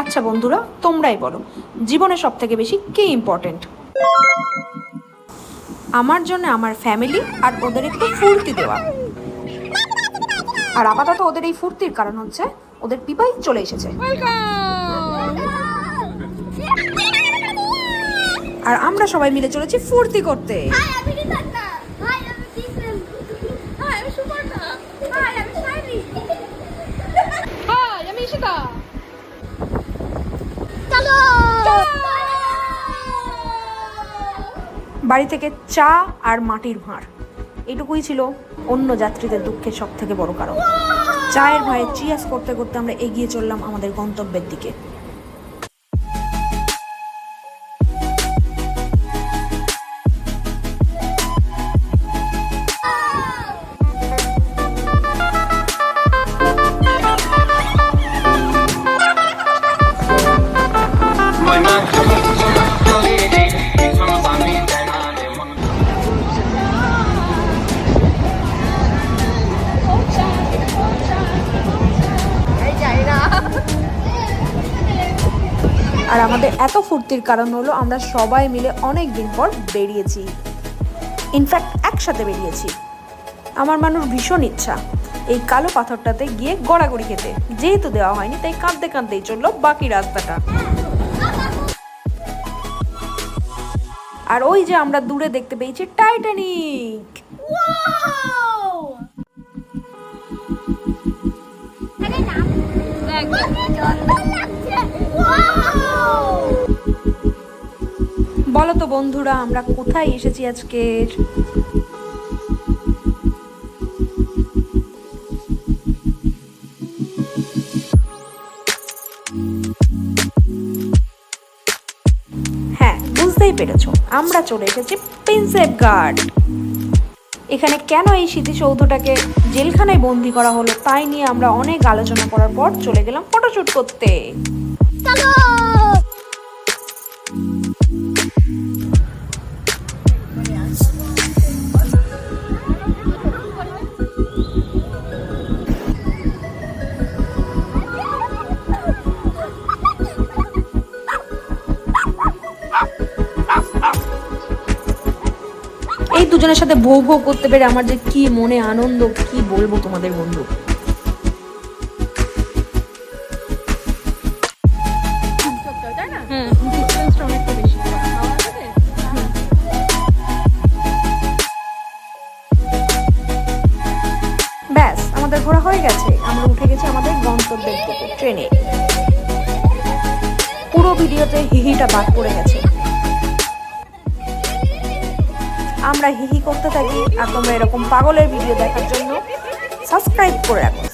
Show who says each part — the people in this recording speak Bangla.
Speaker 1: আচ্ছা বন্ধুরা তোমরাই বলো জীবনে সব থেকে বেশি কে ইম্পর্টেন্ট আমার জন্য আমার ফ্যামিলি আর ওদের একটু ফুর্তি দেওয়া। আর আপাতত ওদের এই ফুর্তির কারণ হচ্ছে ওদের পিপাই চলে এসেছে। আর আমরা সবাই মিলে চলেছি ফুর্তি করতে।
Speaker 2: আমি
Speaker 1: বাড়ি থেকে চা আর মাটির ভাঁড়। এটুকুই ছিল অন্য যাত্রীদের দুঃখের সব থেকে বড় কারণ। চায়ের ভয়ে চিয়াস করতে করতে আমরা এগিয়ে চললাম আমাদের গন্তব্যের দিকে। আর আমাদের এত ফুর্তির কারণ হলো আমরা সবাই মিলে অনেক দিন পর বেরিয়েছি। ইনফ্যাক্ট একসাথে বেরিয়েছি। আমার মানুষ ভীষণ ইচ্ছা এই কালো পাথরটাতে গিয়ে গড়াগড়ি খেতে। যেহেতু দেওয়া হয়নি, তাই কাঁদতে কাঁদতেই চলল বাকি রাস্তাটা। আর ওই যে আমরা দূরে দেখতে পেয়েছি টাইটানিক
Speaker 2: Wow!
Speaker 1: বলো তো বন্ধুরা, আমরা কোথায় এসেছি আজকের হ্যাঁ বুঝতেই পেরেছ, আমরা চলে এসেছি প্রিন্সেপ গার্ড। এখানে কেন এই স্মৃতিসৌধটাকে জেলখানায় বন্দি করা হলো তাই নিয়ে আমরা অনেক আলোচনা করার পর চলে গেলাম ফটোশুট করতে।
Speaker 2: চলো।
Speaker 1: এই দুজনের সাথে ভৌ ভৌ করতে পেরে আমার যে কি মনে আনন্দ কি বলব তোমাদের বন্ধু? ব্যাস আমাদের ঘোরা হয়ে গেছে। আমরা উঠে গেছি আমাদের গন্তব্যের দিকে ট্রেনে। পুরো ভিডিওতে হিহিটা বাদ পড়ে গেছে। আমরা হিহি করতে থাকি আর তোমরা এরকম পাগলের ভিডিও দেখার জন্য সাবস্ক্রাইব করে রাখো।